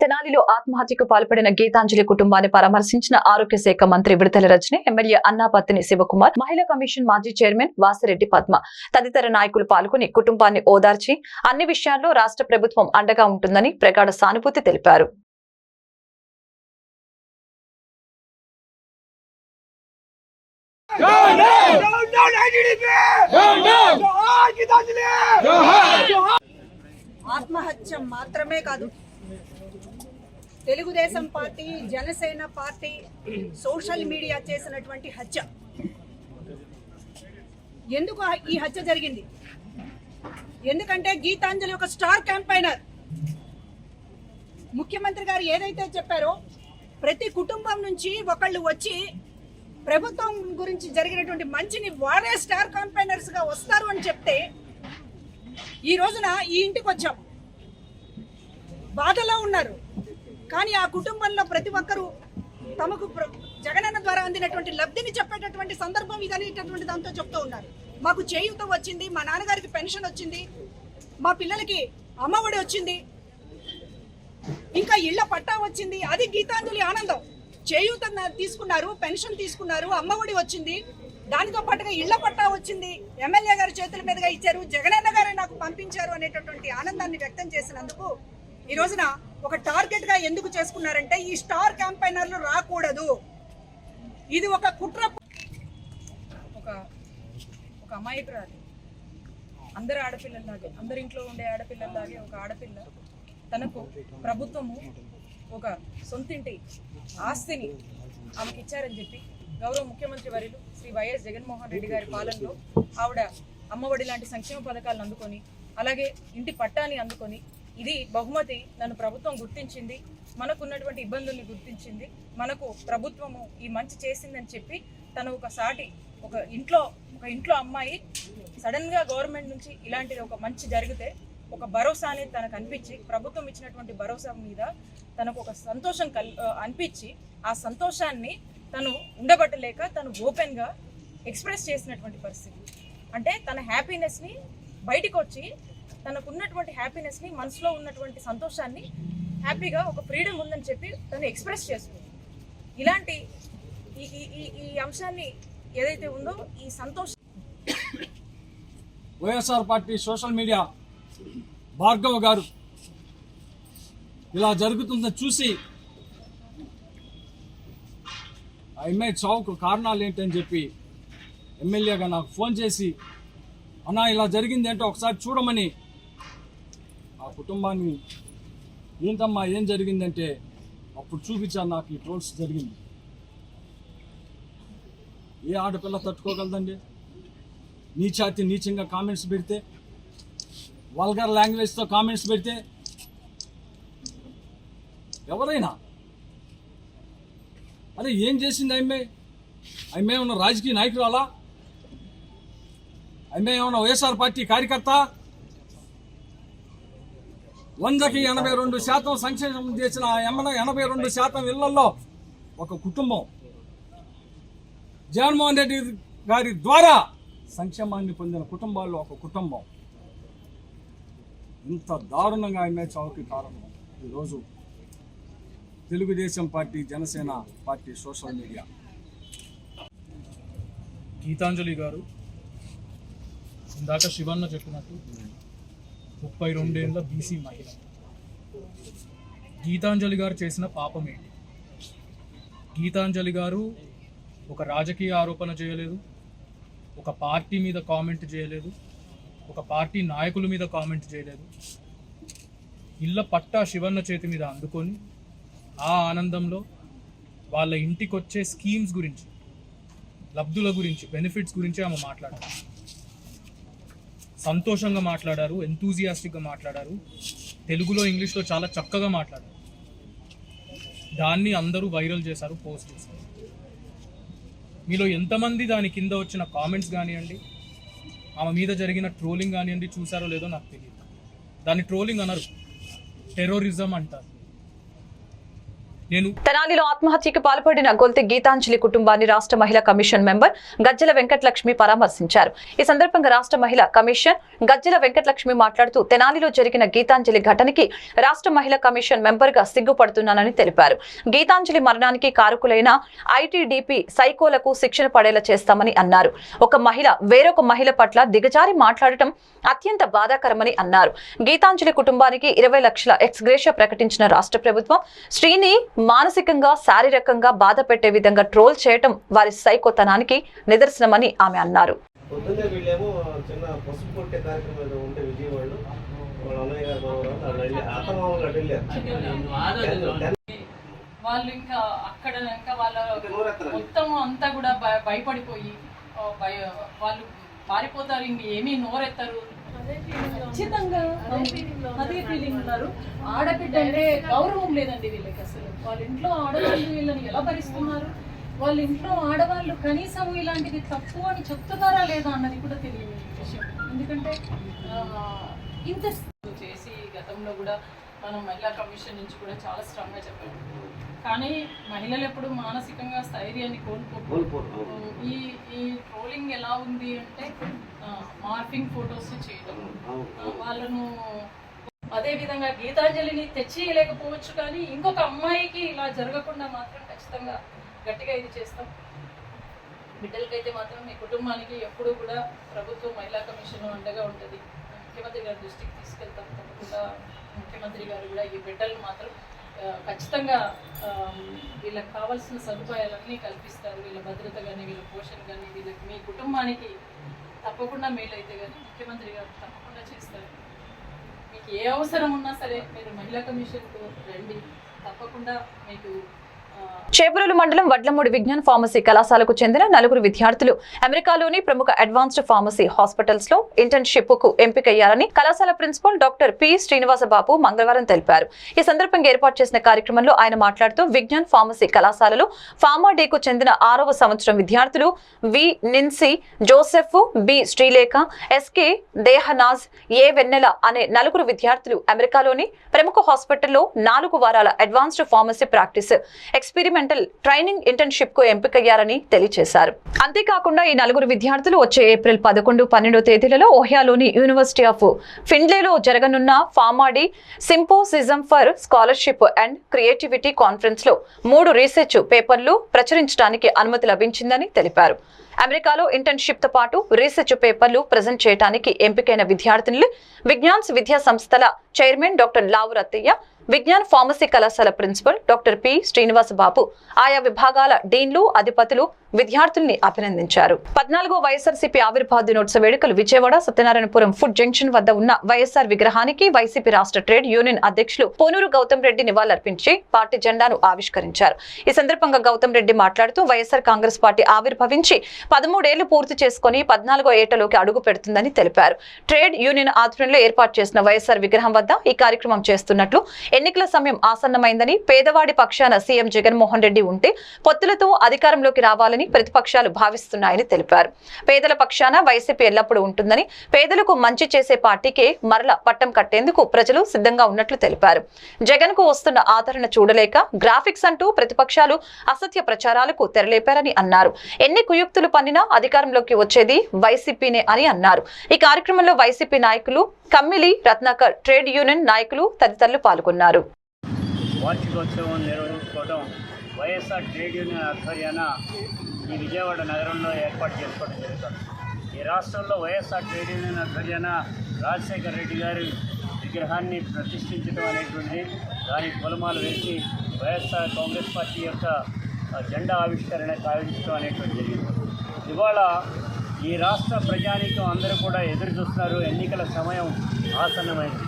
తెనాలిలో ఆత్మహత్యకు పాల్పడిన గీతాంజలి కుటుంబాన్ని పరామర్శించిన ఆరోగ్య శాఖ మంత్రి విడతల రజని ఎమ్మెల్యే అన్నాపత్తిని శివకుమార్ మహిళా కమిషన్ మాజీ చైర్మన్ వాసిరెడ్డి పద్మ. తదితర నాయకులు పాల్గొని కుటుంబాన్ని ఓదార్చి అన్ని విషయాల్లో రాష్ట్ర ప్రభుత్వం అండగా ఉంటుందని ప్రగాఢ సానుభూతి తెలిపారు. ఆత్మహత్య మాత్రమే కాదు Telugu Desam party Janasena party social media చేసినటువంటి హత్య. ఎందుకు ఈ హత్య జరిగింది? ఎందుకంటే గీతాంజలి ఒక స్టార్ క్యాంపైనర్ ముఖ్యమంత్రి గారు ఏదైతే చెప్పారో ప్రతి కుటుంబం నుంచి ఒకళ్ళు వచ్చి ప్రభుత్వం గురించి జరిగినటువంటి మంచిని వారే స్టార్ క్యాంపైనర్స్గా వస్తారు అని చెప్తే ఈ రోజున ఈ ఇంటికి వచ్చాం. బాధలో ఉన్నారు. కానీ ఆ కుటుంబంలో ప్రతి ఒక్కరూ తమకు ప్ర- జగనన్న ద్వారా అందినటువంటి లబ్ధిని చెప్పేటటువంటి సందర్భం ఇదనేటటువంటి దాంతో చెప్తూ ఉన్నారు. మాకు చేయూత వచ్చింది మా నాన్నగారికి పెన్షన్ వచ్చింది మా పిల్లలకి అమ్మఒడి వచ్చింది ఇంకా ఇళ్ళ పట్టా వచ్చింది అది గీతాంజలి ఆనందం. చేయూత తీసుకున్నారు పెన్షన్ తీసుకున్నారు అమ్మఒడి వచ్చింది దానితో పాటుగా ఇళ్ళ పట్టా వచ్చింది. ఎమ్మెల్యే గారు చేతుల మీదుగా ఇచ్చారు జగనన్న గారే నాకు పంపించారు అనేటటువంటి ఆనందాన్ని వ్యక్తం చేసినందుకు ఈ రోజున ఒక టార్గెట్గా ఎందుకు చేసుకున్నారంటే ఈ స్టార్ క్యాంపైనర్లు రాకూడదు. ఇది ఒక కుట్ర ఒక ఒక అమాయకురాలు. అందరు ఆడపిల్లల్లాగే అందరి ఇంట్లో ఉండే ఆడపిల్లల్లాగే ఒక ఆడపిల్ల తనకు ప్రభుత్వము ఒక సొంతింటి ఆస్తిని ఆమెకి ఇచ్చారని చెప్పి గౌరవ ముఖ్యమంత్రి వర్యులు శ్రీ వైఎస్ జగన్మోహన్ రెడ్డి గారి పాలనలో ఆవిడ అమ్మఒడి లాంటి సంక్షేమ పథకాలను అందుకొని అలాగే ఇంటి పట్టాని అందుకొని ఇది బహుమతి నన్ను ప్రభుత్వం గుర్తించింది మనకున్నటువంటి ఇబ్బందుల్ని గుర్తించింది మనకు ప్రభుత్వము ఈ మంచి చేసిందని చెప్పి తను ఒకసాటి ఒక ఇంట్లో ఒక ఇంట్లో అమ్మాయి సడన్గా గవర్నమెంట్ నుంచి ఇలాంటిది ఒక మంచి జరిగితే ఒక భరోసా అనేది తనకు అనిపించి ప్రభుత్వం ఇచ్చినటువంటి భరోసా మీద తనకు ఒక సంతోషం కల్ అనిపించి ఆ సంతోషాన్ని తను ఉండబట్టలేక తను ఓపెన్గా ఎక్స్ప్రెస్ చేసినటువంటి పరిస్థితి. అంటే తన హ్యాపీనెస్ని బయటకు బయటికి వచ్చి తనకు ఉన్నటువంటి హ్యాపీనెస్ని మనసులో ఉన్నటువంటి సంతోషాన్ని హ్యాపీగా ఒక ఫ్రీడమ్ ఉందని చెప్పి తను ఎక్స్ప్రెస్ చేస్తుంది ఇలాంటి ఈ ఈ- ఈ అంశాన్ని ఏదైతే ఉందో ఈ సంతోషం YSR party social media Bhargav garu ఇలా జరుగుతుందని చూసి ఆ ఎమ్మెల్యే చావుకు కారణాలు ఏంటని చెప్పి ఎమ్మెల్యేగా నాకు ఫోన్ చేసి అన్నా ఇలా జరిగింది అంటే ఒకసారి చూడమని. ఆ కుటుంబాన్ని ఏంటమ్మా ఏం జరిగిందంటే అప్పుడు చూపించాను నాకు ఈ ట్రోల్స్ జరిగింది. ఏ ఆడపిల్ల తట్టుకోగలదండి? నీచాతి నీచంగా కామెంట్స్ పెడితే వల్గర్ లాంగ్వేజ్తో కామెంట్స్ పెడితే ఎవరైనా? అరే ఏం చేసింది ఆమె? ఆమె ఉన్న రాజకీయ నాయకురాలా? ఆమె ఏమన్నా వైఎస్ఆర్ పార్టీ కార్యకర్త? వందకి ఎనభై రెండు శాతం సంక్షేమం చేసిన ఆ ఎనభై రెండు శాతం ఇళ్ళలో ఒక కుటుంబం. జగన్మోహన్ రెడ్డి గారి ద్వారా సంక్షేమాన్ని పొందిన కుటుంబాల్లో ఒక కుటుంబం. ఇంత దారుణంగా ఆయన చావుకి కారణం ఈరోజు Telugu Desam party Janasena party social media. Geetanjali garu ఇందాక శివన్న చెప్పినట్టు ముప్పై రెండేళ్ళ బీసీ మహిళ. గీతాంజలి గారు చేసిన పాపం ఏంటి? గీతాంజలి గారు ఒక రాజకీయ ఆరోపణ చేయలేదు ఒక పార్టీ మీద కామెంట్ చేయలేదు ఒక పార్టీ నాయకుల మీద కామెంట్ చేయలేదు. ఇళ్ళ పట్టా శివన్న చేతి మీద అందుకొని ఆ ఆనందంలో వాళ్ళ ఇంటికి వచ్చే స్కీమ్స్ గురించి లబ్ధుల గురించి బెనిఫిట్స్ గురించి ఆమె మాట్లాడారు సంతోషంగా మాట్లాడారు ఎంతూజియాస్టిక్గా మాట్లాడారు. తెలుగులో ఇంగ్లీష్లో చాలా చక్కగా మాట్లాడారు. దాన్ని అందరూ వైరల్ చేశారు పోస్ట్ చేశారు. మీలో ఎంతమంది దాని కింద వచ్చిన కామెంట్స్ కానివ్వండి ఆమె మీద జరిగిన ట్రోలింగ్ కానివ్వండి చూసారో లేదో నాకు తెలియదు. దాన్ని ట్రోలింగ్ అనరు టెర్రరిజం అంటారు. తెనాలిలో ఆత్మహత్యకు పాల్పడిన గొల్తి గీతాంజలి కుటుంబాన్ని రాష్ట్ర మహిళా కమిషన్ మెంబర్ గజ్జల వెంకటలక్ష్మి పరామర్శించారు. ఈ సందర్భంగా రాష్ట్ర మహిళా కమిషన్ గజ్జల వెంకటలక్ష్మి మాట్లాడుతూ తెనాలిలో జరిగిన గీతాంజలి ఘటనకి రాష్ట్ర మహిళా కమిషన్ మెంబర్గా సిగ్గుపడుతున్నానని తెలిపారు. గీతాంజలి మరణానికి కారకులైన ఐటీడీపీ సైకోలకు శిక్షణ పడేలా చేస్తామని అన్నారు. ఒక మహిళ వేరొక మహిళ పట్ల దిగజారి మాట్లాడటం అత్యంత బాధాకరమని అన్నారు. గీతాంజలి కుటుంబానికి ఇరవై లక్షల ఎక్స్గ్రేషియా ప్రకటించిన రాష్ట్ర ప్రభుత్వం శ్రీని మానసికంగా శారీరకంగా బాధ పెట్టే విధంగా ట్రోల్ చేయటం వారి సైకోతనానికి నిదర్శనమని ఆమె అన్నారు. పొద్దున్నే వీళ్ళేమో చిన్న పసుపు కొట్టే కార్యక్రమం ఏదో ఉంటే విజయవాడలో. వాళ్ళ అన్నయ్య గారు మనవరాలు వాళ్ళు వెళ్ళి అత్తమామలు అటు వెళ్ళారు. వాళ్ళు ఇంకా అక్కడ ఇంకా వాళ్ళ? మొత్తం అంతా కూడా భయ- భయపడిపోయి వాళ్ళు పారిపోతారు ఇంక ఏమీ నోరెత్తరు. ఖచ్చితంగా అదే ఫీలింగ్ ఉన్నారు. ఆడబిడ్డ అంటే గౌరవం లేదండి వీళ్ళకి అసలు. వాళ్ళ ఇంట్లో ఆడవాళ్ళు వీళ్ళని ఎలా భరిస్తున్నారు? వాళ్ళ ఇంట్లో ఆడవాళ్ళు కనీసం ఇలాంటిది తప్పు అని చెప్తున్నారా లేదా అన్నది కూడా తెలియదు విషయం. ఎందుకంటే ఆ, ఇంత చేసి గతంలో కూడా మనం మహిళా కమిషన్ నుంచి కూడా చాలా స్ట్రాంగ్గా చెప్పాము కానీ మహిళలు ఎప్పుడు మానసికంగా స్థైర్యాన్ని కోల్పోరు ఈ ఈ ట్రోలింగ్ ఎలా ఉంది అంటే మార్ఫింగ్ ఫొటోస్ చేయడం. వాళ్ళను అదే విధంగా గీతాంజలిని తెచ్చియలేకపోవచ్చు కానీ ఇంకొక అమ్మాయికి ఇలా జరగకుండా మాత్రం ఖచ్చితంగా గట్టిగా ఇది చేస్తాం. బిడ్డలకైతే మాత్రం మీ కుటుంబానికి ఎప్పుడూ కూడా ప్రభుత్వం మహిళా కమిషన్ అండగా ఉంటుంది. ముఖ్యమంత్రి గారి దృష్టికి తీసుకెళ్తాం తప్పకుండా. ముఖ్యమంత్రి గారు కూడా ఈ బిడ్డలు మాత్రం ఖచ్చితంగా వీళ్ళకి కావాల్సిన సదుపాయాలన్నీ కల్పిస్తారు. వీళ్ళ భద్రత కానీ వీళ్ళ పోషణ కానీ వీళ్ళకి మీ కుటుంబానికి తప్పకుండా మేలైతే కానీ ముఖ్యమంత్రి గారు తప్పకుండా చేస్తారు. మీకు ఏ అవసరం ఉన్నా సరే మీరు మహిళా కమిషన్కు రండి. తప్పకుండా మీకు ఆ, మండలం వడ్లమూడి విజ్ఞాన్ ఫార్మసీ కళాశాలకు చెందిన నలుగురు విద్యార్థులు అమెరికాలోని ప్రముఖ అడ్వాన్స్డ్ ఫార్మసీ హాస్పిటల్స్లో ఇంటర్న్షిప్కు ఎంపికయ్యారని కళాశాల ప్రిన్సిపల్ డాక్టర్ పి శ్రీనివాసబాబు మంగళవారం తెలిపారు. ఈ సందర్భంగా ఏర్పాటు చేసిన కార్యక్రమంలో ఆయన మాట్లాడుతూ విజ్ఞాన్ ఫార్మసీ కళాశాలలో ఫార్మా డేకు చెందిన ఆరవ సంవత్సరం విద్యార్థులు V Nincy Joseph B Srilekha SK Dehanaz A Vennela అనే నలుగురు విద్యార్థులు అమెరికాలోని ప్రముఖ హాస్పిటల్లో నాలుగు వారాల advanced pharmacy practice experimental training ఇంటర్న్షిప్కు ఎంపికయ్యారని తెలియజేశారు అంతేకాకుండా ఈ నలుగురు విద్యార్థులు వచ్చే ఏప్రిల్ పదకొండు పన్నెండో తేదీలలో ఓహియాలోని యూనివర్సిటీ ఆఫ్ ఫిన్లేలో జరగనున్న ఫామాడి symposium for scholarship and creativity కాన్ఫరెన్స్లో మూడు రీసెర్చ్ పేపర్లు ప్రచురించడానికి అనుమతి లభించిందని తెలిపారు. అమెరికాలో ఇంటర్న్షిప్తో పాటు రీసెర్చ్ పేపర్లు ప్రజెంట్ చేయడానికి ఎంపికైన విద్యార్థినులు విజ్ఞాన్స్ విద్యా సంస్థల chairman doctor Lavu Rathaiah Vignan pharmacy కళాశాల principal doctor P Srinivasa Babu ఆయా విభాగాల డీన్లు అధిపతులు విద్యార్థుల్ని అభినందించారు. పద్నాలుగో వైఎస్ఆర్సీపీ ఆవిర్భావ దినోత్సవ వేడుకలు విజయవాడ సత్యనారాయణపురం ఫుడ్ జంక్షన్ వద్ద ఉన్న వైఎస్ఆర్ విగ్రహానికి వైసీపీ రాష్ట్ర ట్రేడ్ యూనియన్ అధ్యక్షులు పోనూరు గౌతమ్ రెడ్డి నివాళులర్పించి పార్టీ జెండాను ఆవిష్కరించారు. ఈ సందర్భంగా గౌతమ్ రెడ్డి మాట్లాడుతూ వైఎస్ఆర్ కాంగ్రెస్ పార్టీ ఆవిర్భవించి పదమూడేళ్ళు పూర్తి చేసుకుని పద్నాలుగో ఏటలోకి అడుగు పెడుతుందని తెలిపారు. ట్రేడ్ యూనియన్ ఆధ్వర్యంలో ఏర్పాటు చేసిన వైఎస్ఆర్ విగ్రహం వద్ద ఈ కార్యక్రమం చేస్తున్నట్లు ఎన్నికల సమయం ఆసన్నమైందని పేదవాడి పక్షాన సీఎం జగన్మోహన్ రెడ్డి ఉంటే పొత్తులతో అధికారంలోకి రావాలని ప్రతిపక్షాలు భావిస్తున్నాయని తెలిపారు. పేదల పక్షాన వైసీపీ ఎల్లప్పుడూ ఉంటుందని పేదలకు మంచి చేసే పార్టీకే మరల పట్టం కట్టేందుకు ప్రజలు సిద్ధంగా ఉన్నట్లు తెలిపారు. జగన్కు వస్తున్న ఆదరణ చూడలేక గ్రాఫిక్స్ అంటూ ప్రతిపక్షాలు అసత్య ప్రచారాలకు తెరలేపారని అన్నారు. ఎన్ని కుయుక్తులు పన్నినా అధికారంలోకి వచ్చేది వైసీపీనే అని అన్నారు. ఈ కార్యక్రమంలో వైసీపీ నాయకులు కమ్మిలి రత్నాకర్ ట్రేడ్ యూనియన్ నాయకులు తదితరులు పాల్గొన్నారు. వార్షికోత్సవం నిర్వహించుకోవడం వైఎస్ఆర్ ట్రేడ్ యూనియన్ ఆధ్వర్యాన ఈ విజయవాడ నగరంలో ఏర్పాటు చేసుకోవడం జరుగుతుంది. ఈ రాష్ట్రంలో వైఎస్ఆర్ ట్రేడ్ యూనియన్ ఆధ్వర్యాన రాజశేఖర రెడ్డి గారి విగ్రహాన్ని ప్రతిష్ఠించడం అనేటువంటి దానికి పొలమాలు వేసి వైఎస్ఆర్ కాంగ్రెస్ పార్టీ యొక్క జెండా ఆవిష్కరణ సాధించడం అనేటువంటి జరిగింది. ఇవాళ ఈ రాష్ట్ర ప్రజానీకం అందరూ కూడా ఎదురు చూస్తున్నారు. ఎన్నికల సమయం ఆసన్నమైంది.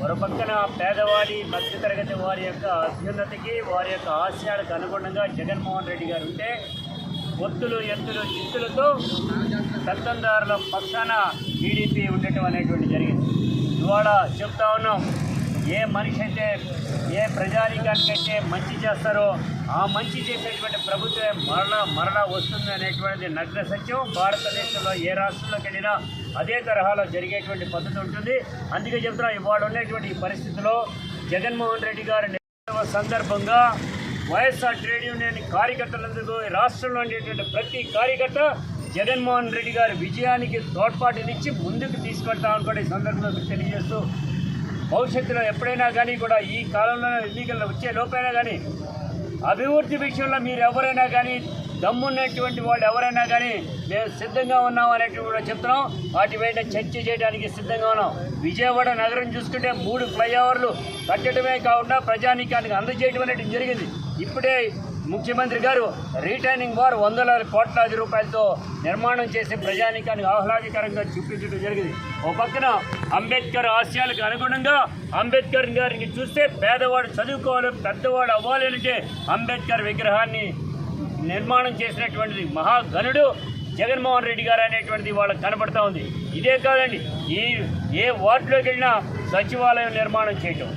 మరోపక్కన పేదవాడి మధ్యతరగతి వారి యొక్క అభ్యున్నతికి వారి యొక్క ఆశయాలకు అనుగుణంగా జగన్మోహన్ రెడ్డి గారు ఉంటే ఒత్తులు ఎత్తులు చిత్తులతో పెత్తందారుల పక్షాన టీడీపీ ఉండటం అనేటువంటి జరిగింది. ఇవాళ చెప్తా ఉన్నాం. ఏ మనిషి అయితే ఏ ప్రజానీకానికైతే మంచి చేస్తారో ఆ మంచి చేసేటువంటి ప్రభుత్వమే మరణ మరణ వస్తుంది అనేటువంటిది నగ్న సత్యం. భారతదేశంలో ఏ రాష్ట్రంలోకి వెళ్ళినా అదే తరహాలో జరిగేటువంటి పద్ధతి ఉంటుంది. అందుకే చెప్తున్నా ఇవాళ ఉన్నటువంటి ఈ పరిస్థితిలో జగన్మోహన్ రెడ్డి గారు సందర్భంగా వైఎస్ఆర్ ట్రేడ్ యూనియన్ కార్యకర్తలందుకు రాష్ట్రంలో ఉండేటువంటి ప్రతి కార్యకర్త జగన్మోహన్ రెడ్డి గారి విజయానికి తోడ్పాటునిచ్చి ముందుకు తీసుకెళ్తామని కూడా ఈ తెలియజేస్తూ భవిష్యత్తులో ఎప్పుడైనా కానీ కూడా ఈ కాలంలో ఎన్నికల్లో వచ్చే లోపైనా కానీ అభివృద్ధి విషయంలో మీరు ఎవరైనా కానీ దమ్మున్నటువంటి వాళ్ళు ఎవరైనా కానీ మేము సిద్ధంగా ఉన్నాం అనేటువంటి కూడా చెప్తున్నాం. వాటి పైన చర్చ చేయడానికి సిద్ధంగా ఉన్నాం. విజయవాడ నగరం చూసుకుంటే మూడు ఫ్లైఓవర్లు కట్టడమే కాకుండా ప్రజానీకానికి అందజేయడం అనేది జరిగింది. ఇప్పుడే ముఖ్యమంత్రి గారు రిటైనింగ్ వారు వందల కోట్లాది రూపాయలతో నిర్మాణం చేసి ప్రజానీకానికి ఆహ్లాదకరంగా చూపించడం జరిగింది. ఓ పక్కన అంబేద్కర్ ఆశయాలకు అనుగుణంగా అంబేద్కర్ గారిని చూస్తే పేదవాడు చదువుకోవాలి పెద్దవాడు అవ్వాలి అంటే అంబేద్కర్ విగ్రహాన్ని నిర్మాణం చేసినటువంటిది మహాగణుడు జగన్మోహన్ రెడ్డి గారు అనేటువంటిది వాళ్ళకి కనబడతా ఉంది. ఇదే కాదండి ఈ ఏ వార్డులోకి వెళ్ళినా సచివాలయం నిర్మాణం చేయటం.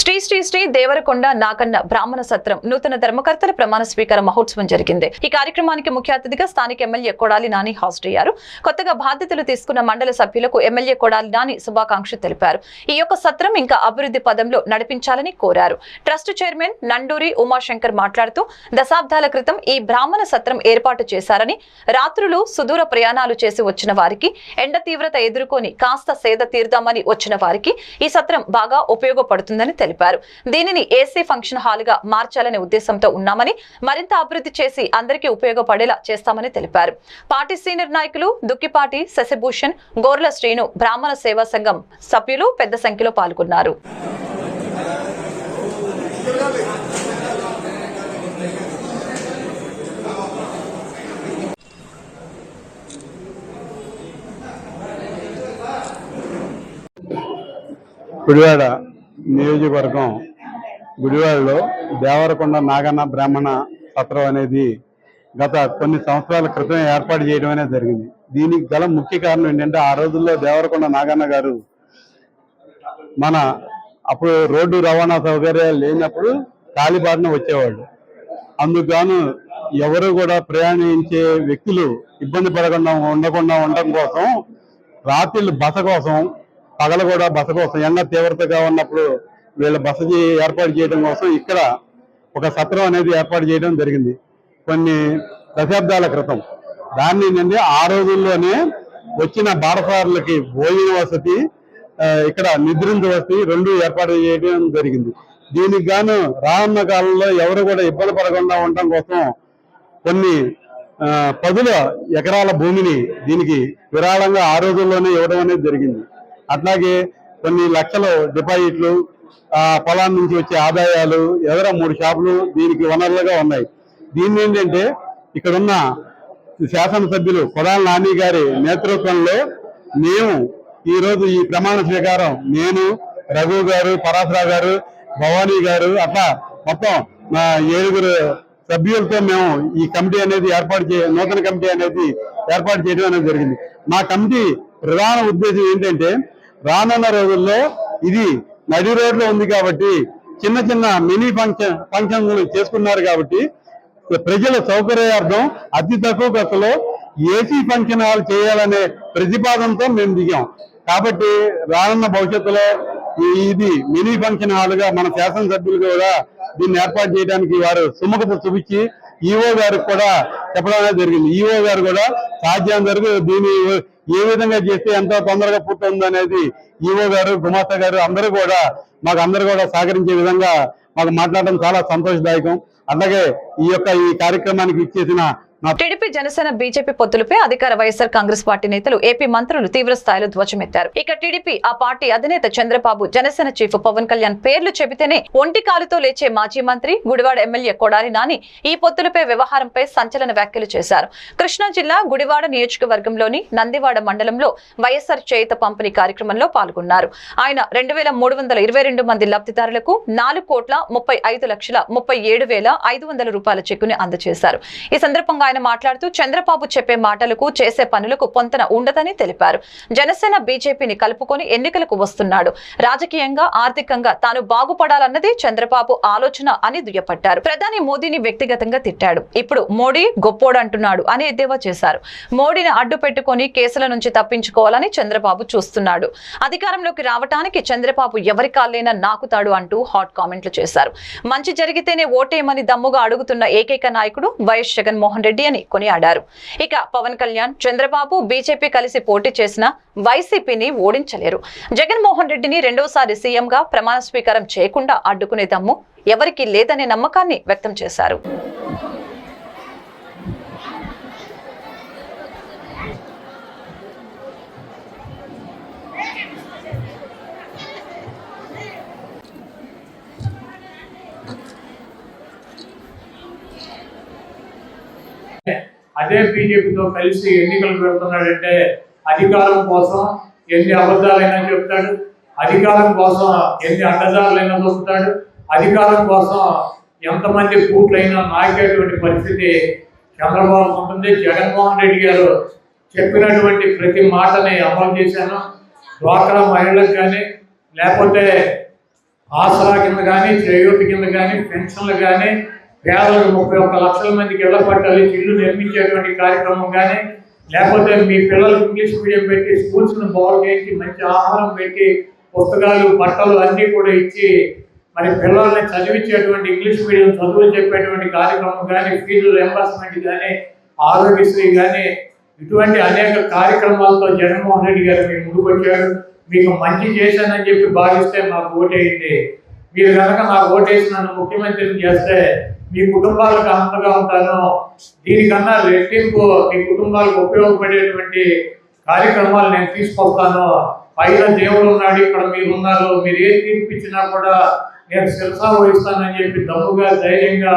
శ్రీ శ్రీ శ్రీ దేవరకొండ నాగన్న బ్రాహ్మణ సత్రం నూతన ధర్మకర్తల ప్రమాణ స్వీకార మహోత్సవం జరిగింది. ఈ కార్యక్రమానికి ముఖ్య అతిథిగా స్థానిక ఎమ్మెల్యే కొడాలి నాని హాజరయ్యారు కొత్తగా బాధ్యతలు తీసుకున్న మండల సభ్యులకు ఎమ్మెల్యే కొడాలి నాని శుభాకాంక్షలు తెలిపారు. ఈ యొక్క సత్రం ఇంకా అభివృద్ధి పదంలో నడిపించాలని కోరారు. ట్రస్ట్ చైర్మన్ నండూరి ఉమాశంకర్ మాట్లాడుతూ దశాబ్దాల క్రితం ఈ బ్రాహ్మణ సత్రం ఏర్పాటు చేశారని రాత్రులు సుదూర ప్రయాణాలు చేసి వచ్చిన వారికి ఎండ తీవ్రత ఎదుర్కొని కాస్త సేద తీర్దామని వచ్చిన వారికి ఈ సత్రం బాగా ఉపయోగపడుతుందని తెలిపారు. దీనిని ఏసీ ఫంక్షన్ హాల్గా మార్చాలనే ఉద్దేశంతో ఉన్నామని మరింత అభివృద్ధి చేసి అందరికీ ఉపయోగపడేలా చేస్తామని తెలిపారు. పార్టీ సీనియర్ నాయకులు దుక్కిపాటి శశిభూషణ్ గోర్ల శ్రీను బ్రాహ్మణ సేవా సంఘం సభ్యులు పెద్ద సంఖ్యలో పాల్గొన్నారు. గుడివాడ నియోజకవర్గం గుడివాడలో దేవరకొండ నాగన్న బ్రాహ్మణ సత్రం అనేది గత కొన్ని సంవత్సరాల క్రితం ఏర్పాటు చేయడం అనేది జరిగింది. దీనికి గల ముఖ్య కారణం ఏంటంటే ఆ రోజుల్లో దేవరకొండ నాగన్న గారు మన అప్పుడు రోడ్డు రవాణా సౌకర్యాలు లేనప్పుడు కాలిబారిన వచ్చేవాళ్ళు. అందుకు ఎవరు కూడా ప్రయాణించే వ్యక్తులు ఇబ్బంది పడకుండా ఉండకుండా ఉండడం కోసం రాత్రి బస కోసం పగలు కూడా బస కోసం ఎండ తీవ్రతగా ఉన్నప్పుడు వీళ్ళ బస ఏర్పాటు చేయడం కోసం ఇక్కడ ఒక సత్రం అనేది ఏర్పాటు చేయడం జరిగింది. కొన్ని దశాబ్దాల క్రితం. దాన్ని ఏంటంటే ఆ రోజుల్లోనే వచ్చిన బారసారులకి భోజన వసతి ఇక్కడ నిద్రించ వసతి రెండు ఏర్పాటు చేయడం జరిగింది. దీనికి గాను రానున్న కాలంలో ఎవరు కూడా ఇబ్బంది పడకుండా ఉండటం కోసం కొన్ని పదుల ఎకరాల భూమిని దీనికి విరాళంగా ఆ రోజుల్లోనే ఇవ్వడం అనేది జరిగింది. అట్లాగే కొన్ని లక్షలు డిపాజిట్లు ఆ పొలాల నుంచి వచ్చే ఆదాయాలు ఎదర మూడు షాపులు దీనికి వనరులుగా ఉన్నాయి. దీన్ని ఏంటంటే ఇక్కడున్న శాసనసభ్యులు కొడాల నాని గారి నేతృత్వంలో మేము ఈరోజు ఈ ప్రమాణ స్వీకారం నేను రఘు గారు పరాశరావు గారు భవానీ గారు అట్లా మొత్తం ఏడుగురు సభ్యులతో మేము ఈ కమిటీ అనేది ఏర్పాటు చే నూతన కమిటీ అనేది ఏర్పాటు చేయడం అనేది జరిగింది. మా కమిటీ ప్రధాన ఉద్దేశం ఏంటంటే రానున్న రోజుల్లో ఇది నడి రోడ్లో ఉంది కాబట్టి చిన్న చిన్న మినీ ఫంక్షన్ ఫంక్షన్లు చేసుకున్నారు కాబట్టి ప్రజల సౌకర్యార్థం అతి తక్కువ ఖర్చులో ఏసీ ఫంక్షన్ హాల్ చేయాలనే ప్రతిపాదనతో మేము దిగాం. కాబట్టి రానున్న భవిష్యత్తులో ఇది మినీ ఫంక్షన్ హాల్గా మన శాసనసభ్యులు కూడా దీన్ని ఏర్పాటు చేయడానికి వారు సుముఖత చూపించి ఈఓ గారికి కూడా చెప్పడం జరిగింది. ఈఓ గారు కూడా సాధ్యం వరకు దీని ఏ విధంగా చేస్తే ఎంతో తొందరగా పూర్తవుతుంది అనేది ఈఓ గారు గుమాస్తా గారు అందరూ కూడా మాకు అందరూ కూడా సహకరించే విధంగా మాకు మాట్లాడడం చాలా సంతోషదాయకం. అలాగే ఈ యొక్క ఈ కార్యక్రమానికి ఇచ్చేసిన టీడీపీ జనసేన బీజేపీ పొత్తులపై అధికార వైఎస్ఆర్ కాంగ్రెస్ పార్టీ నేతలు ఏపీ మంత్రులు తీవ్ర స్థాయిలో ధ్వజమెత్తారు. ఇక టీడీపీ ఆ పార్టీ అధినేత చంద్రబాబు జనసేన చీఫ్ పవన్ కళ్యాణ్ పేర్లు చెబితేనే ఒంటి కాలుతో లేచే మాజీ మంత్రి గుడివాడ ఎమ్మెల్యే కొడాలి నాని ఈ పొత్తులపై వ్యవహారంపై సంచలన వ్యాఖ్యలు చేశారు. కృష్ణా జిల్లా గుడివాడ నియోజకవర్గంలోని నందివాడ మండలంలో వైఎస్ఆర్ చేయుత పంపిణీ కార్యక్రమంలో పాల్గొన్నారు. ఆయన రెండు వేల మూడు వందల ఇరవై రెండు మంది లబ్ధిదారులకు నాలుగు కోట్ల ముప్పై ఐదు లక్షల ముప్పై ఏడు వేల ఐదు వందల రూపాయల చెక్కుని అందజేశారు. ఈ సందర్భంగా ఆయన మాట్లాడుతూ చంద్రబాబు చెప్పే మాటలకు చేసే పనులకు పొంతన ఉండదని తెలిపారు. జనసేన బీజేపీని కలుపుకొని ఎన్నికలకు వస్తున్నాడు. రాజకీయంగా ఆర్థికంగా తాను బాగుపడాలన్నది చంద్రబాబు ఆలోచన అని దుయ్యపట్టారు. ప్రధాని మోదీని వ్యక్తిగతంగా తిట్టాడు. ఇప్పుడు మోడీ గొప్పోడు అంటున్నాడు అని ఎద్దేవా చేశారు. మోడీని అడ్డు పెట్టుకొని కేసుల నుంచి తప్పించుకోవాలని చంద్రబాబు చూస్తున్నాడు. అధికారంలోకి రావటానికి చంద్రబాబు ఎవరి కాళ్ళైనా నాకుతాడు అంటూ హాట్ కామెంట్లు చేశారు. మంచి జరిగితేనే ఓటేయమని దమ్ముగా అడుగుతున్న ఏకైక నాయకుడు వైఎస్ జగన్మోహన్ రెడ్డి అని కొనియాడారు. ఇక పవన్ కళ్యాణ్ చంద్రబాబు బీజేపీ కలిసి పోటీ చేసిన వైసీపీని ఓడించలేరు. జగన్మోహన్ రెడ్డిని రెండోసారి సీఎంగా ప్రమాణ స్వీకారం చేయకుండా అడ్డుకునే దమ్ము ఎవరికీ లేదనే నమ్మకాన్ని వ్యక్తం చేశారు. అదే బీజేపీతో కలిసి ఎన్నికలు పెడుతున్నాడంటే అధికారం కోసం ఎన్ని అబద్ధాలైనా చెప్తాడు అధికారం కోసం ఎన్ని అడ్డదారులైనా దొరుకుతాడు అధికారం కోసం ఎంతమంది పూట్లైనా నాకేటువంటి పరిస్థితి చంద్రబాబు ఉంటుంది. జగన్మోహన్ రెడ్డి గారు చెప్పినటువంటి ప్రతి మాటని అమలు చేశాను. డ్వాక్రా మహిళలకు కానీ లేకపోతే ఆసరా కింద కానీ చేయూతి కింద కానీ పెన్షన్లు కానీ పేదలకు ముప్పై ఒక్క లక్షల మందికి ఇళ్ళ పట్టాలి ఇల్లు నిర్మించేటువంటి కార్యక్రమం కానీ లేకపోతే మీ పిల్లలకు ఇంగ్లీష్ మీడియం పెట్టి స్కూల్స్ను బాగు చేయించి మంచి ఆహారం పెట్టి పుస్తకాలు బట్టలు అన్నీ కూడా ఇచ్చి మరి పిల్లల్ని చదివించేటువంటి ఇంగ్లీష్ మీడియం చదువులు చెప్పేటువంటి కార్యక్రమం కానీ ఫీజు రియంబర్స్మెంట్ కానీ ఆరోగ్యశ్రీ కానీ ఇటువంటి అనేక కార్యక్రమాలతో జగన్మోహన్ రెడ్డి గారు మీ ముందుకొచ్చారు. మీకు మంచి చేశానని చెప్పి భావిస్తే మాకు ఓటేయండి. మీరు కనుక నాకు ఓటేసి నన్ను ముఖ్యమంత్రిని చేస్తే మీ కుటుంబాలకు అంతగా ఉంటాను. దీనికన్నా రెట్టింపు మీ కుటుంబాలకు ఉపయోగపడేటువంటి కార్యక్రమాలు నేను తీసుకొస్తాను. పైన దేవుడు ఉన్నాడు ఇక్కడ మీరు ఉన్నారు. మీరు ఏ తీర్పిచ్చినా కూడా నేను శిరసా వహిస్తానని చెప్పి దమ్ముగా ధైర్యంగా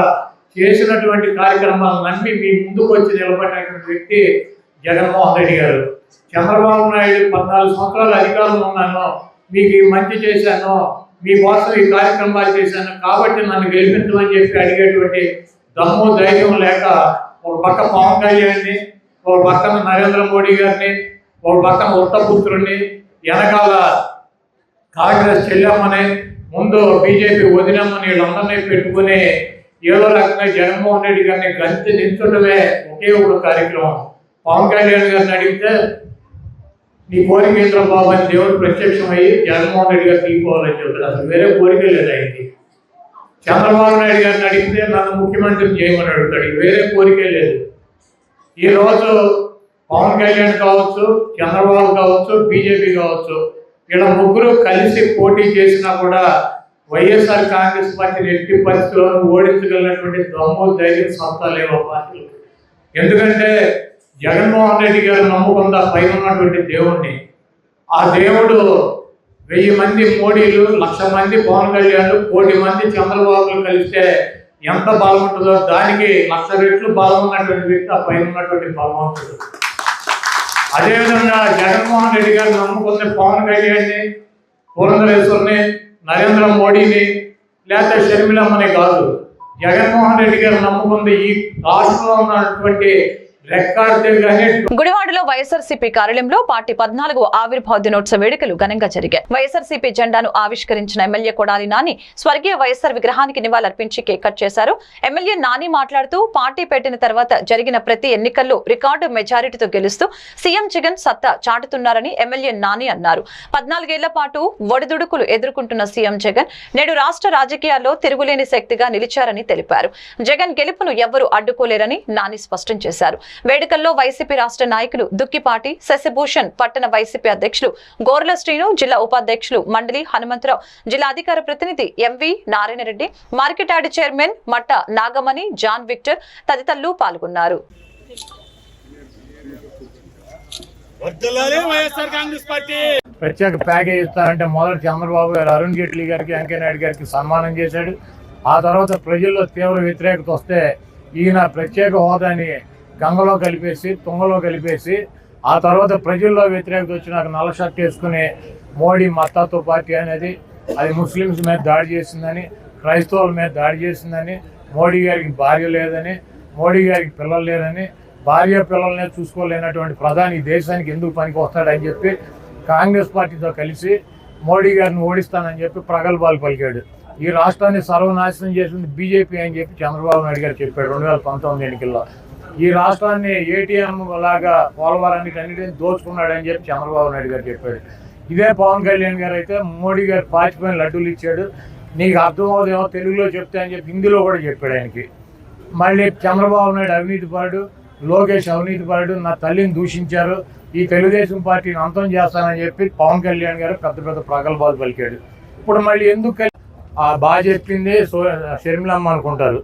చేసినటువంటి కార్యక్రమాలు నమ్మి మీ ముందుకు వచ్చి నిలబడినటువంటి వ్యక్తి జగన్మోహన్ రెడ్డి గారు. చంద్రబాబు నాయుడు పద్నాలుగు సంవత్సరాలు అధికారంలో ఉన్నాను. మీకు ఈ మంచి చేశాను. మీకోసం ఈ కార్యక్రమాలు చేశాను. కాబట్టి నన్ను గెలిపించమని చెప్పి అడిగేటువంటి దమ్ము ధైర్యం లేక ఒక పక్క పవన్ కళ్యాణ్ని ఒక పక్కన నరేంద్ర మోడీ గారిని ఒక పక్కన ఉత్తపుత్రుడిని వెనకాల కాంగ్రెస్ చెల్లమ్మని ముందు బీజేపీ వదిలమ్మని వీళ్ళందరినీ పెట్టుకుని ఏదో రకంగా జగన్మోహన్ రెడ్డి గారిని గంతి దించడమే ఒకే ఒక కార్యక్రమం. పవన్ కళ్యాణ్ గారిని అడిగితే నీ కోరిక ఏంద్ర బాబు అని దేవుడు ప్రత్యక్షమయ్యి జగన్మోహన్ రెడ్డి గారు తీసుకోవాలని చెప్పారు అసలు వేరే కోరిక లేదు ఆయనకి చంద్రబాబు నాయుడు గారిని అడిగితే నన్ను ముఖ్యమంత్రిని చేయమని అడుగుతాడు. వేరే కోరికే లేదు. ఈ రోజు పవన్ కళ్యాణ్ కావచ్చు చంద్రబాబు కావచ్చు బీజేపీ కావచ్చు ఇలా ముగ్గురు కలిసి పోటీ చేసినా కూడా వైఎస్ఆర్ కాంగ్రెస్ పార్టీని ఎట్టి పరిస్థితుల్లో ఓడించగలిగినటువంటి దమ్ము ధైర్యం సొంత లేవు పార్టీలు ఎందుకంటే జగన్మోహన్ రెడ్డి గారు నమ్ముకున్న పైన ఉన్నటువంటి దేవుణ్ణి ఆ దేవుడు వెయ్యి మంది మోడీలు లక్ష మంది పవన్ కళ్యాణ్ కోటి మంది చంద్రబాబులు కలిస్తే ఎంత బలం ఉంటుందో దానికి లక్ష రెట్లు బలం ఉన్నటువంటి వ్యక్తి ఆ పైన ఉన్నటువంటి బలవంతుడు అదేవిధంగా జగన్మోహన్ రెడ్డి గారు నమ్ముకున్న పవన్ కళ్యాణ్ని పురంధరేశ్వరిని నరేంద్ర మోడీని లేకపోతే షర్మిలమ్మని కాదు జగన్మోహన్ రెడ్డి గారు నమ్ముకుంది ఈ రాష్ట్రంలో ఉన్నటువంటి గుడివాడలో వైఎస్ఆర్సీపీ కార్యాలయంలో పార్టీ పద్నాలుగు ఆవిర్భావ దినోత్సవ వేడుకలు ఘనంగా జరిగాయి. వైఎస్ఆర్సీపీ జెండాను ఆవిష్కరించిన ఎమ్మెల్యే కొడాలి నాని స్వర్గీయ వైఎస్ఆర్ విగ్రహానికి నివాళులర్పించి కేక్ కట్ చేశారు. ఎమ్మెల్యే నాని మాట్లాడుతూ పార్టీ పెట్టిన తర్వాత జరిగిన ప్రతి ఎన్నికల్లో రికార్డు మెజారిటీతో గెలుస్తూ సీఎం జగన్ సత్తా చాటుతున్నారని ఎమ్మెల్యే నాని అన్నారు. పద్నాలుగేళ్ళ పాటు ఒడిదుడుకులు ఎదుర్కొంటున్న సీఎం జగన్ నేడు రాష్ట్ర రాజకీయాల్లో తిరుగులేని శక్తిగా నిలిచారని తెలిపారు. జగన్ గెలుపును ఎవ్వరూ అడ్డుకోలేరని నాని స్పష్టం చేశారు. వేడుకల్లో వైసీపీ రాష్ట్ర నాయకులు దుక్కిపాటి శశిభూషణ్ పట్టణ వైసీపీ అధ్యక్షులు గోర్ల శ్రీను జిల్లా ఉపాధ్యక్షులు మండలి హనుమంతరావు జిల్లా అధికార ప్రతినిధి MV Narayana Reddy market yard chairman Matta Nagamani John Victor తదితరులు పాల్గొన్నారు. ప్రత్యేక ప్యాకేజ్ ఇస్తారంటే మొదట చంద్రబాబు గారు అరుణ్ జైట్లీ గారికి వెంకయ్య నాయుడు గారికి సన్మానం చేశాడు. ఆ తర్వాత ప్రజల్లో తీవ్ర వ్యతిరేకత వస్తే ఈయన ప్రత్యేక హోదాని గంగలో కలిపేసి తుంగలో కలిపేసి ఆ తర్వాత ప్రజల్లో వ్యతిరేకత వచ్చినాక నల్ల షర్ట్ వేసుకుని మోడీ మత్తాతో పార్టీ అనేది అది ముస్లిమ్స్ మీద దాడి చేసిందని క్రైస్తవుల మీద దాడి చేసిందని మోడీ గారికి భార్య లేదని మోడీ గారికి పిల్లలు లేరని భార్య పిల్లల్ని చూసుకోలేనటువంటి ప్రధాని ఈ దేశానికి ఎందుకు పనికి వస్తాడని చెప్పి కాంగ్రెస్ పార్టీతో కలిసి మోడీ గారిని ఓడిస్తానని చెప్పి ప్రగల్భాలు పలికాడు. ఈ రాష్ట్రాన్ని సర్వనాశనం చేసింది బీజేపీ అని చెప్పి చంద్రబాబు నాయుడు గారు చెప్పాడు రెండు వేల పంతొమ్మిది ఎన్నికల్లో. ఈ రాష్ట్రాన్ని ఏటీఎం లాగా పోలవరానికి అన్నిటిని దోచుకున్నాడని చెప్పి చంద్రబాబు నాయుడు గారు చెప్పాడు. ఇదే పవన్ కళ్యాణ్ గారు అయితే మోడీ గారు పాచిపోయిన లడ్డూలు ఇచ్చాడు. నీకు అర్థం తెలుగులో చెప్తే అని చెప్పి హిందీలో కూడా చెప్పాడు ఆయనకి. మళ్ళీ చంద్రబాబు నాయుడు అవినీతి పరుడు లోకేష్ అవినీతి పరుడు నా తల్లిని దూషించారు ఈ తెలుగుదేశం పార్టీని అంతం చేస్తానని చెప్పి పవన్ కళ్యాణ్ గారు పెద్ద పెద్ద ప్రగల్భాలు పలికాడు. ఇప్పుడు మళ్ళీ ఎందుకు బాగా చెప్పింది సో షర్మిలమ్మ అనుకుంటారు.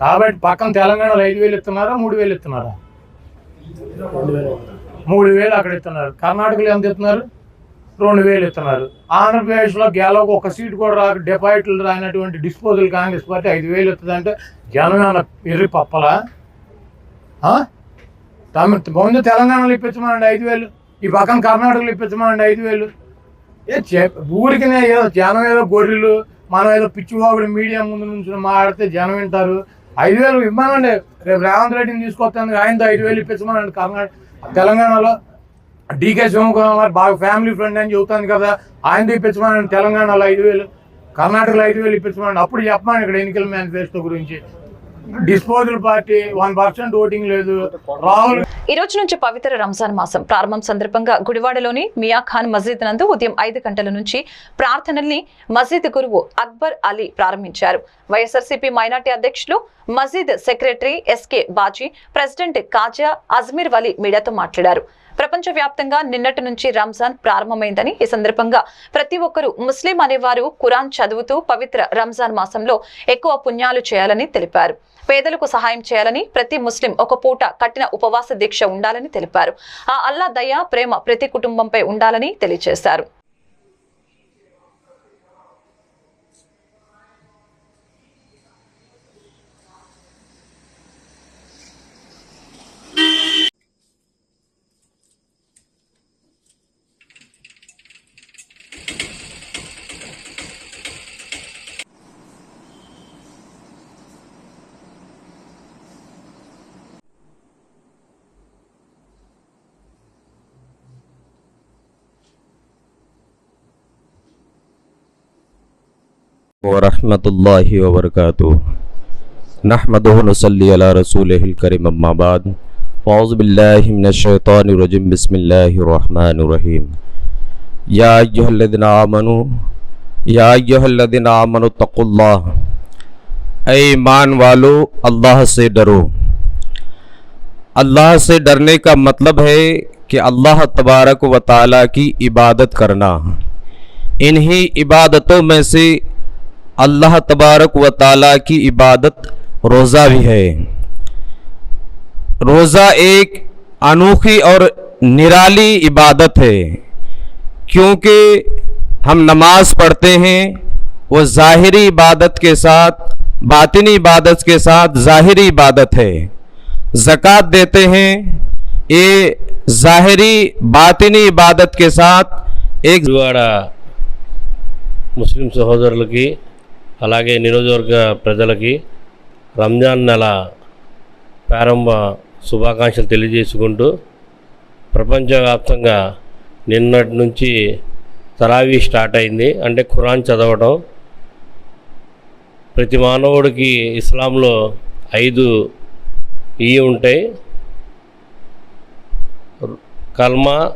కాబట్టి పక్కన తెలంగాణలో ఐదు వేలు ఇస్తున్నారా మూడు వేలు ఇస్తున్నారా? మూడు వేలు అక్కడ ఇస్తున్నారు. కర్ణాటకలో ఎంత ఇస్తున్నారు? రెండు వేలు ఇస్తున్నారు. ఆంధ్రప్రదేశ్లో గెలవకు ఒక సీట్ కూడా రాక డిపాజిట్లు రానటువంటి డిస్పోజల్ కాంగ్రెస్ పార్టీ ఐదు వేలు ఇస్తుందంటే జనం ఏమన్నా ఎర్రి పప్పలా? ఆ? తమ ముందు తెలంగాణలో ఇప్పించమనండి ఐదు వేలు. ఈ పక్కన కర్ణాటకలో ఇప్పించమనండి ఐదు వేలు. ఏ ఊరికినే ఏదో జనం ఏదో గొర్రెలు మనం ఏదో పిచ్చివాగుడు మీడియా ముందు నుంచి మాట్లాడితే జనం వింటారు. ఐదు వేలు ఇవ్వమనండి. రేపు రేవంత్ రెడ్డిని తీసుకొస్తాను. ఆయనతో ఐదు వేలు ఇప్పించమనండి. కర్ణాటక తెలంగాణలో డీకే శివకుమార్ బాగా ఫ్యామిలీ ఫ్రెండ్ అని చెబుతాను కదా ఆయనతో ఇప్పించమనండి. తెలంగాణలో ఐదు వేలు కర్ణాటకలో ఐదు వేలు ఇప్పించమనండి. అప్పుడు చెప్పమని ఇక్కడ ఎన్నికల మేనిఫెస్టో గురించి. Disposal party one percent voting లేదు. రాహుల్ ఈ రోజు నుంచి పవిత్ర రంజాన్ మాసం. ప్రారంభం సందర్భంగా గుడివాడలోని మియా ఖాన్ మసీద్ నందు ఉదయం ఐదు గంటల నుంచి ప్రార్థనల్ని మసీద్ గురువు అక్బర్ అలీ ప్రారంభించారు. వైఎస్ఆర్సీపీ మైనార్టీ అధ్యక్షులు మసీద్ secretary SK Baji president Khaja Ajmeer Vali మీడియాతో మాట్లాడారు. ప్రపంచవ్యాప్తంగా నిన్నటి నుంచి రంజాన్ ప్రారంభమైందని ఈ సందర్భంగా ప్రతి ఒక్కరూ ముస్లిం అనేవారు ఖురాన్ చదువుతూ పవిత్ర రంజాన్ మాసంలో ఎక్కువ పుణ్యాలు చేయాలని తెలిపారు. పేదలకు సహాయం చేయాలని ప్రతి ముస్లిం ఒక పూట కట్టిన ఉపవాస దీక్ష ఉండాలని తెలిపారు. ఆ అల్లా దయ ప్రేమ ప్రతి కుటుంబంపై ఉండాలని తెలియజేశారు. ورحمۃ اللہ وبرکاتہ۔ نحمد نصلی علی رسول الکریم، اما بعد۔ فوز باللہ من الشیطان الرجیم، بسم اللہ الرحمن الرحیم۔ یا ایہا الذین آمنوا یا ایہا الذین آمنوا تقو اللہ۔ اے ایمان والو، اللہ سے ڈرو۔ اللہ سے ڈرنے کا مطلب ہے کہ اللہ تبارک و تعالیٰ کی عبادت کرنا۔ انہی عبادتوں میں سے اللہ تبارک و تعالیٰ کی عبادت روزہ بھی ہے۔ روزہ ایک انوکھی اور نرالی عبادت ہے۔ کیونکہ ہم نماز پڑھتے ہیں، وہ ظاہری عبادت کے ساتھ، باطنی عبادت کے ساتھ ظاہری عبادت ہے۔ زکوٰۃ دیتے ہیں، یہ ظاہری باطنی عبادت کے ساتھ ایک دوارا مسلم حضر لگی۔ అలాగే నియోజకవర్గ ప్రజలకి రంజాన్ నెల ప్రారంభ శుభాకాంక్షలు తెలియజేసుకుంటూ ప్రపంచవ్యాప్తంగా నిన్నటి నుంచి తరావీ స్టార్ట్ అయింది. అంటే ఖురాన్ చదవడం ప్రతి మానవుడికి ఇస్లాంలో ఐదు ఇవి ఉంటాయి. కల్మా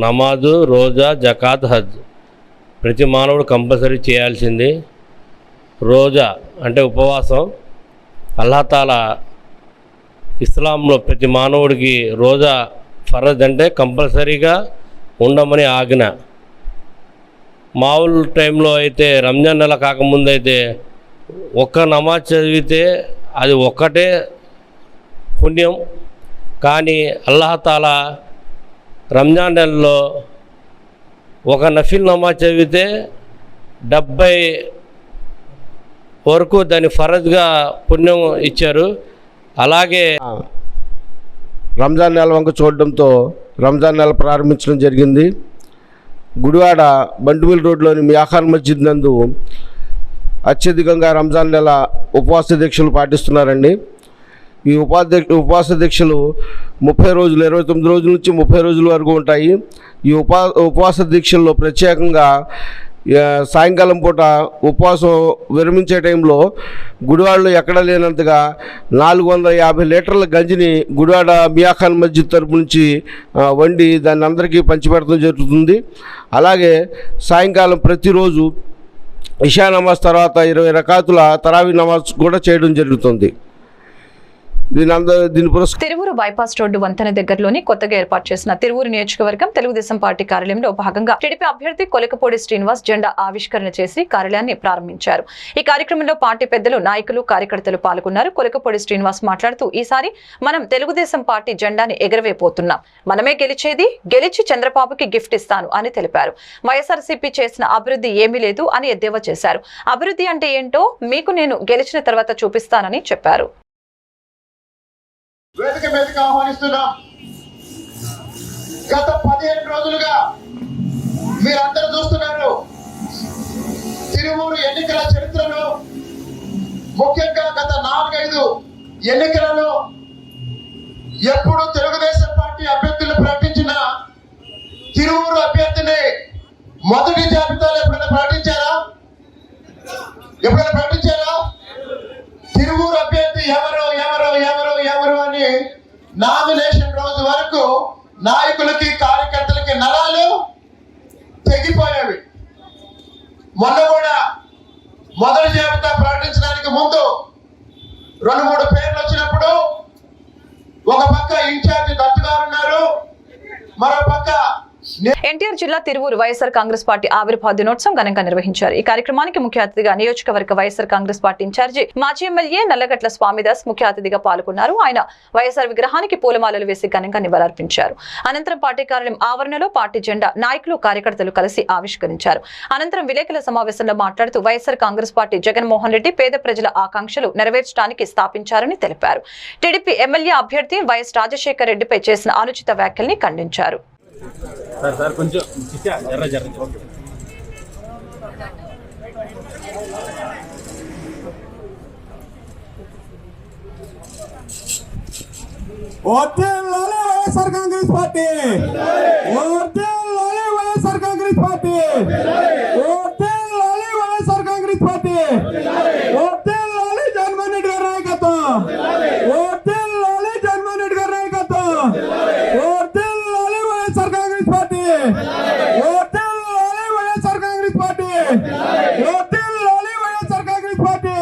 నమాజు రోజా జకాత్ హజ్. ప్రతి మానవుడు కంపల్సరీ చేయాల్సింది రోజా అంటే ఉపవాసం. అల్లాతాల ఇస్లాంలో ప్రతి మానవుడికి రోజా ఫరజ్ అంటే కంపల్సరీగా ఉండమని ఆజ్ఞ. మామూలు టైంలో అయితే రంజాన్ నెల కాకముందు అయితే ఒక్క నమాజ్ చదివితే అది ఒక్కటే పుణ్యం. కానీ అల్లాహతాలా రంజాన్ నెలలో ఒక నఫిల్ నమాజ్ చదివితే డెబ్బై వరకు దాన్ని ఫరజ్గా పుణ్యం ఇచ్చారు. అలాగే రంజాన్ నెల వంక చూడడంతో రంజాన్ నెల ప్రారంభించడం జరిగింది. గుడివాడ బంటుమిల్ రోడ్లోని మియాఖాన్ మస్జిద్ నందు అత్యధికంగా రంజాన్ నెల ఉపవాస దీక్షలు పాటిస్తున్నారండి. ఈ ఉపాధ్యక్ష ఉపవాస దీక్షలు ముప్పై రోజులు ఇరవై తొమ్మిది రోజుల నుంచి ముప్పై రోజుల వరకు ఉంటాయి. ఈ ఉపా ఉపవాస దీక్షల్లో ప్రత్యేకంగా సాయంకాలం పూట ఉపవాసం విరమించే టైంలో గుడివాడలో ఎక్కడ లేనంతగా నాలుగు వందల యాభై లీటర్ల గంజిని గుడివాడ మియాఖాన్ మస్జిద్ తరపు నుంచి వండి దాన్ని అందరికీ పంచిపెట్టడం జరుగుతుంది. అలాగే సాయంకాలం ప్రతిరోజు ఇషా నమాజ్ తర్వాత ఇరవై రకాతుల తరావీ నమాజ్ కూడా చేయడం జరుగుతుంది దీని అంద దీని పురస్కారం తిరువురు బైపాస్ రోడ్డు వంతెన దగ్గరలోని కొత్తగా ఏర్పాటు చేసిన తిరువురు నియోజకవర్గం తెలుగుదేశం పార్టీ కార్యాలయంలో భాగంగా టీడీపీ అభ్యర్థి కొలకపూడి శ్రీనివాస్ జెండా ఆవిష్కరణ చేసి కార్యాలయాన్ని ప్రారంభించారు. ఈ కార్యక్రమంలో పార్టీ పెద్దలు నాయకులు కార్యకర్తలు పాల్గొన్నారు. కొలకపూడి శ్రీనివాస్ మాట్లాడుతూ ఈసారి మనం తెలుగుదేశం పార్టీ జెండాని ఎగరవేయబోతున్నాం. మనమే గెలిచేది గెలిచి చంద్రబాబుకి గిఫ్ట్ ఇస్తాను అని తెలిపారు. వైఎస్ఆర్సీపీ చేసిన అభివృద్ధి ఏమీ లేదు అని ఎద్దేవా చేశారు. అభివృద్ధి అంటే ఏంటో మీకు నేను గెలిచిన తర్వాత చూపిస్తానని చెప్పారు. వేదిక మీదకి ఆహ్వానిస్తున్నాం. గత పదిహేను రోజులుగా మీరందరూ చూస్తున్నారు తిరువూరు ఎన్నికల చరిత్రలో ముఖ్యంగా గత నాలుగైదు ఎన్నికలలో ఎప్పుడు తెలుగుదేశం పార్టీ అభ్యర్థులు ప్రకటించిన తిరువూరు అభ్యర్థిని మొదటి జాబితాలో ఎప్పుడైనా ప్రకటించారా? ఎప్పుడైనా ప్రకటించారా? తిరువూరు అభ్యర్థి ఎవరు ఎవరు ఎవరు ఎవరు అని నామినేషన్ రోజు వరకు నాయకులకి కార్యకర్తలకి నరాలు తెగిపోయేవి. మొన్న కూడా మొదటి జాబితా ప్రకటించడానికి ముందు రెండు మూడు పేర్లు వచ్చినప్పుడు ఒక పక్క ఇన్ఛార్జి దత్తు గారు ఉన్నారు మరో పక్క ఎన్టీఆర్ జిల్లా తిరువూరు వైఎస్ఆర్ కాంగ్రెస్ పార్టీ ఆవిర్భావ దినోత్సవం ఘనంగా నిర్వహించారు. ఈ కార్యక్రమానికి ముఖ్య అతిథిగా నియోజకవర్గ వైఎస్ఆర్ కాంగ్రెస్ పార్టీ ఇన్ఛార్జి మాజీ ఎమ్మెల్యే నల్లగట్ల స్వామిదాస్ ముఖ్య అతిథిగా పాల్గొన్నారు. ఆయన వైఎస్ఆర్ విగ్రహానికి పూలమాలలు వేసి ఘనంగా నివాళులర్పించారు. అనంతరం పార్టీ కార్యాలయం ఆవరణలో పార్టీ జెండా నాయకులు కార్యకర్తలు కలిసి ఆవిష్కరించారు. అనంతరం విలేకరుల సమావేశంలో మాట్లాడుతూ వైఎస్ఆర్ కాంగ్రెస్ పార్టీ జగన్మోహన్ రెడ్డి పేద ప్రజల ఆకాంక్షలు నెరవేర్చడానికి స్థాపించారని తెలిపారు. టీడీపీ ఎమ్మెల్యే అభ్యర్థి వైఎస్ రాజశేఖర్ రెడ్డిపై చేసిన అనుచిత వ్యాఖ్యల్ని ఖండించారు. సార్ సార్ కొంచెం ఎర్ర జర్ర వర్ధిల్లాలి వైఎస్ఆర్ కాంగ్రెస్ పార్టీ వర్ధిల్లాలి వైఎస్ఆర్ కాంగ్రెస్ పార్టీ వర్ధిల్లాలి వైఎస్ఆర్ కాంగ్రెస్ పార్టీ వర్ధిల్లాలి జగన్మోహన్ రెడ్డి గారి నాయకత్వం వర్ధిల్లాలి జగన్మోహన్ రెడ్డి గారి నాయకత్వం వర్ధిల్లాలి వైఎస్ఆర్ కాంగ్రెస్ పార్టీ.